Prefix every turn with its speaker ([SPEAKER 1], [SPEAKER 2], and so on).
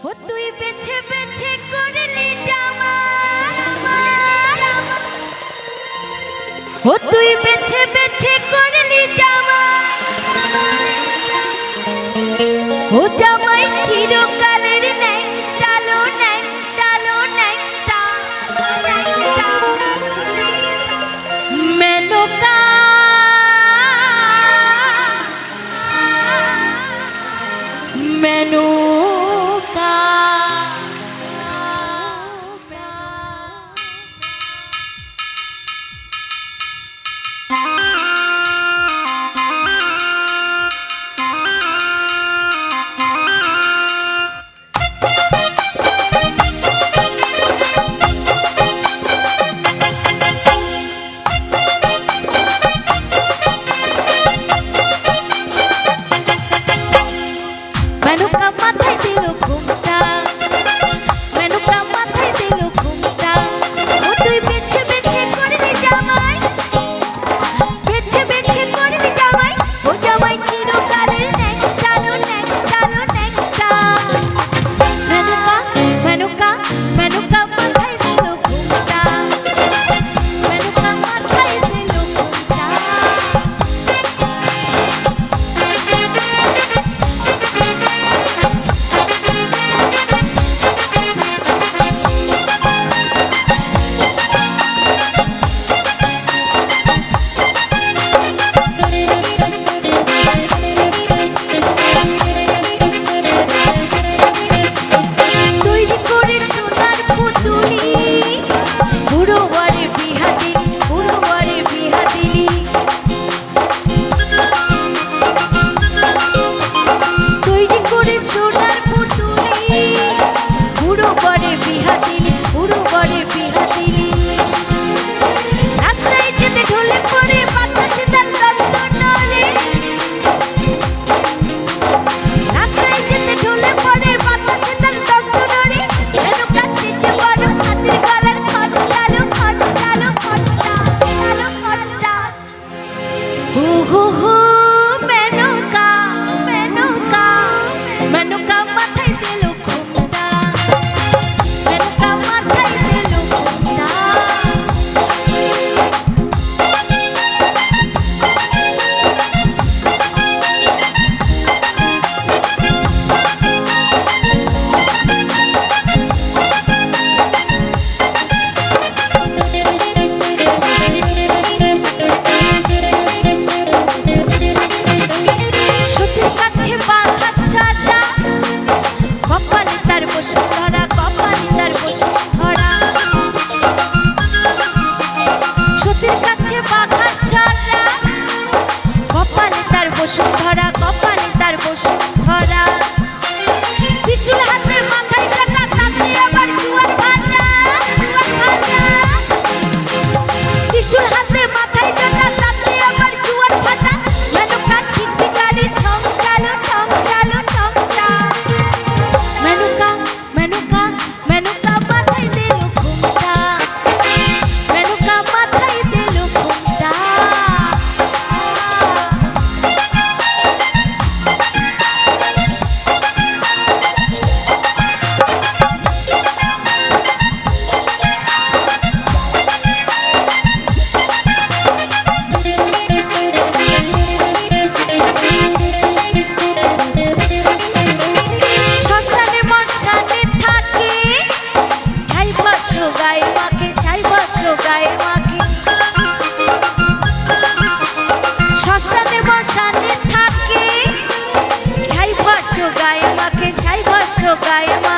[SPEAKER 1] ও তুই বেছে বেছে তুই বেছে বেছে করলি I am.